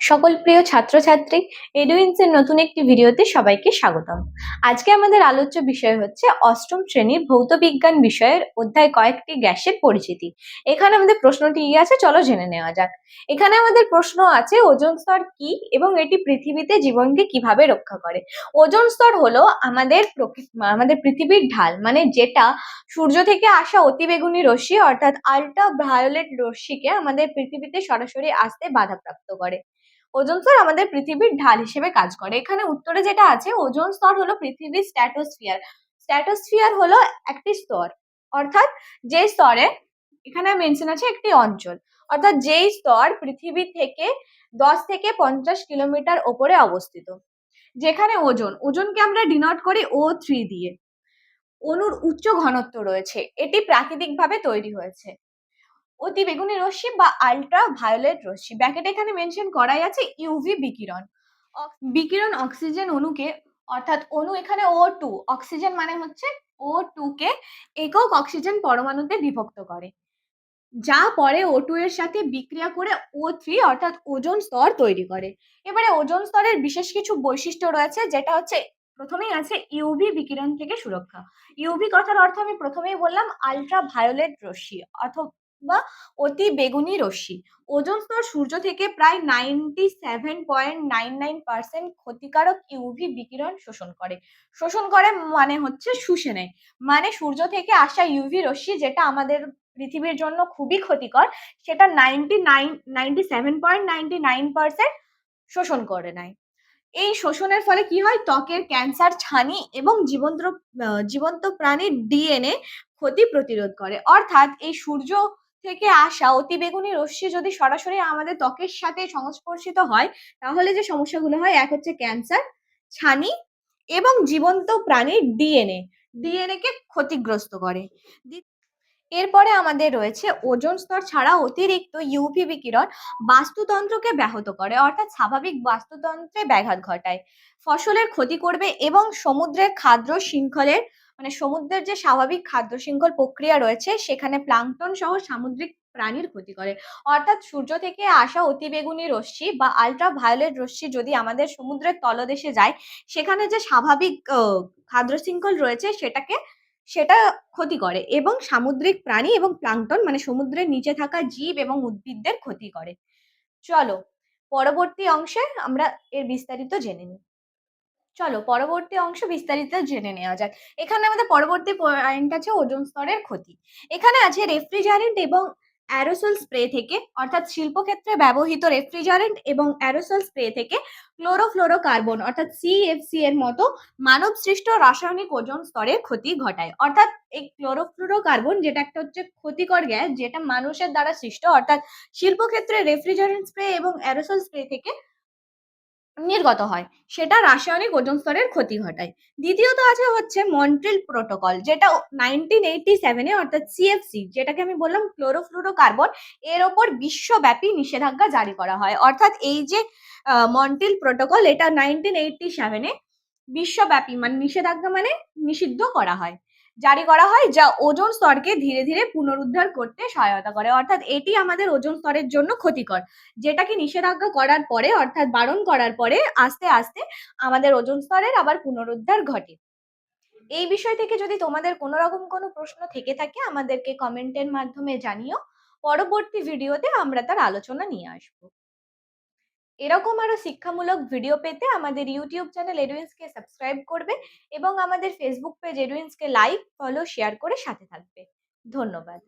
সকল প্রিয় ছাত্রছাত্রী এডুইন্সের নতুন একটি ভিডিওতে সবাইকে স্বাগতম। আজকে আমাদের আলোচ্য বিষয় হচ্ছে অষ্টম শ্রেণির ভৌত বিজ্ঞান বিষয়ের অধ্যায় কয়েকটি গ্যাসের পরিচিতি। এখানে আমাদের প্রশ্নটি ই আছে, চলো জেনে নেওয়া যাক। এখানে আমাদের প্রশ্ন আছে, ওজোন স্তর কি এবং এটি পৃথিবীতে জীবনকে কীভাবে রক্ষা করে? ওজোন স্তর হলো আমাদের আমাদের পৃথিবীর ঢাল মানে যেটা সূর্য থেকে আসা অতিবেগুনি রশ্মি, অর্থাৎ আল্ট্রা ভায়োলেট রশ্মিকে আমাদের পৃথিবীতে সরাসরি আসতে বাধাপ্রাপ্ত করে। ওজোন স্তর আমাদের পৃথিবীর ঢাল হিসেবে কাজ করে। এখানে উত্তরে যেটা আছে, ওজোন স্তর হলো পৃথিবীর স্ট্র্যাটোস্ফিয়ার স্ট্র্যাটোস্ফিয়ার হলো একটি স্তর। অর্থাৎ যে স্তরে, এখানে মেনশন আছে একটি অঞ্চল। অর্থাৎ যেই স্তর পৃথিবী থেকে দশ থেকে পঞ্চাশ কিলোমিটার ওপরে অবস্থিত। যেখানে ওজন, ওজনকে আমরা ডিনোট করি ও থ্রি দিয়ে। অণুর উচ্চ ঘনত্ব রয়েছে। এটি প্রাকৃতিকভাবে তৈরি হয়েছে। অতি বেগুনি রশ্মি বা আলট্রা ভায়োলেট রশ্মি ব্যাকেট এখানে মেনশন করাই আছে ইউভি বিকিরণ। বিকিরণ অক্সিজেন অণুকে, অর্থাৎ অণু এখানে ও টু অক্সিজেন মানে হচ্ছে ও টু কে একক অক্সিজেন পরমাণুতে বিভক্ত করে। যা পরে ও টু এর সাথে বিক্রিয়া করে ও থ্রি অর্থাৎ ওজোন স্তর তৈরি করে। এবারে ওজোন স্তরের বিশেষ কিছু বৈশিষ্ট্য রয়েছে, যেটা হচ্ছে প্রথমেই আছে ইউভি বিকিরণ থেকে সুরক্ষা। ইউভি কথার অর্থ আমি প্রথমেই বললাম আলট্রা ভায়োলেট রশ্মি অথবা অতি বেগুনি রশ্মি। ওজোন স্তর সূর্য থেকে প্রায় ninety seven point nine nine percent ক্ষতিকারক ইউভি বিকিরণ শোষণ করে। শোষণ করে মানে হচ্ছে শুষে নেয়। মানে সূর্য থেকে আসা ইউভি রশ্মি যেটা আমাদের পৃথিবীর জন্য খুবই ক্ষতিকর, সেটা ninety nine ninety seven point ninety nine percent শোষণ করে নেয়। এই শোষণের ফলে কি হয়? ত্বকের ক্যান্সার, ছানি এবং জীবন্ত জীবন্ত প্রাণীর ডিএনএ ক্ষতি প্রতিরোধ করে। অর্থাৎ এই সূর্য থেকে আসা অতিবেগুনি রশ্মি যদি সরাসরি আমাদের ত্বকের সাথে সংস্পর্শিত হয়, তাহলে যে সমস্যাগুলো হয়, এক হচ্ছে ক্যান্সার, ছানি এবং জীবন্ত প্রাণীর ডিএনএ। ডিএনএ কে ক্ষতিগ্রস্ত করে। এরপরে আমাদের রয়েছে ওজোন স্তর ছাড়া অতিরিক্ত ইউভি বিকিরণ বাস্তুতন্ত্রকে ব্যাহত করে, অর্থাৎ স্বাভাবিক বাস্তুতন্ত্রে ব্যাঘাত ঘটায়। ফসলের ক্ষতি করবে এবং সমুদ্রের খাদ্য শৃঙ্খলের মানে সমুদ্রের যে স্বাভাবিক খাদ্য শৃঙ্খল প্রক্রিয়া রয়েছে, সেখানে প্লাঙ্কটন সহ সামুদ্রিক প্রাণীর ক্ষতি করে। অর্থাৎ সূর্য থেকে আসা অতিবেগুনি রশ্মি বা আলট্রা ভায়োলেট রশ্মি যদি আমাদের সমুদ্রের তলদেশে যায়, সেখানে যে স্বাভাবিক খাদ্য শৃঙ্খল রয়েছে, সেটাকে, সেটা ক্ষতি করে এবং সামুদ্রিক প্রাণী এবং প্লাঙ্কটন মানে সমুদ্রের নিচে থাকা জীব এবং উদ্ভিদদের ক্ষতি করে। চলো, পরবর্তী অংশে আমরা এর বিস্তারিত জেনে নিই। চলো পরবর্তী অংশ বিস্তারিত জেনে নেওয়া যাক। এখানে আমাদের পরবর্তী পয়েন্ট আছে ওজোন স্তরের ক্ষতি। এখানে আছে রেফ্রিজারেন্ট এবং অ্যারোসল স্প্রে থেকে, অর্থাৎ শিল্পক্ষেত্রে ব্যবহৃত রেফ্রিজারেন্ট এবং অ্যারোসল স্প্রে থেকে ক্লোরোফ্লোরোকার্বন অর্থাৎ সিএফসি এর মতো মানব সৃষ্ট রাসায়নিক ওজোন স্তরের ক্ষতি ঘটায়। অর্থাৎ এই ক্লোরোফ্লোরোকার্বন যেটা একটা হচ্ছে ক্ষতিকর গ্যাস, যেটা মানুষের দ্বারা সৃষ্ট, অর্থাৎ শিল্পক্ষেত্রে রেফ্রিজারেন্ট স্প্রে এবং অ্যারোসল স্প্রে থেকে নির্গত হয়। সেটা রাসায়নিক ওজন স্তরের ক্ষতি ঘটায়। দ্বিতীয়ত আছে হচ্ছে মন্ট্রিল প্রোটোকল, যেটা নাইনটিন এইটি সেভেনে অর্থাৎ সিএফসি যেটাকে আমি বললাম ক্লোরোফ্লুরোকার্বন এর ওপর বিশ্বব্যাপী নিষেধাজ্ঞা জারি করা হয়। অর্থাৎ এই যে মন্ট্রিল প্রোটোকল, এটা নাইনটিন এইটি সেভেনে বিশ্বব্যাপী মানে নিষেধাজ্ঞা মানে নিষিদ্ধ করা হয়। জারি করা হয় যা ওজোন স্তরকে ধীরে ধীরে পুনরুদ্ধার করতে সহায়তা করে। অর্থাৎ এটি আমাদের ওজোন স্তরের জন্য ক্ষতিকর। যেটাকে নিষেধাজ্ঞা করার পরে, অর্থাৎ বারণ করার পরে আস্তে আস্তে আমাদের ওজোন স্তরের আবার পুনরুদ্ধার ঘটে। এই বিষয় থেকে যদি তোমাদের কোনো রকম কোনো প্রশ্ন থেকে থাকে, আমাদেরকে কমেন্টের মাধ্যমে জানিও। পরবর্তী ভিডিওতে আমরা তার আলোচনা নিয়ে আসব। এরকম আরও শিক্ষামূলক ভিডিও পেতে আমাদের ইউটিউব চ্যানেল এডুইন্সকে সাবস্ক্রাইব করবে এবং আমাদের ফেসবুক পেজ এডুইন্সকে লাইক ফলো শেয়ার করে সাথে থাকবে। ধন্যবাদ।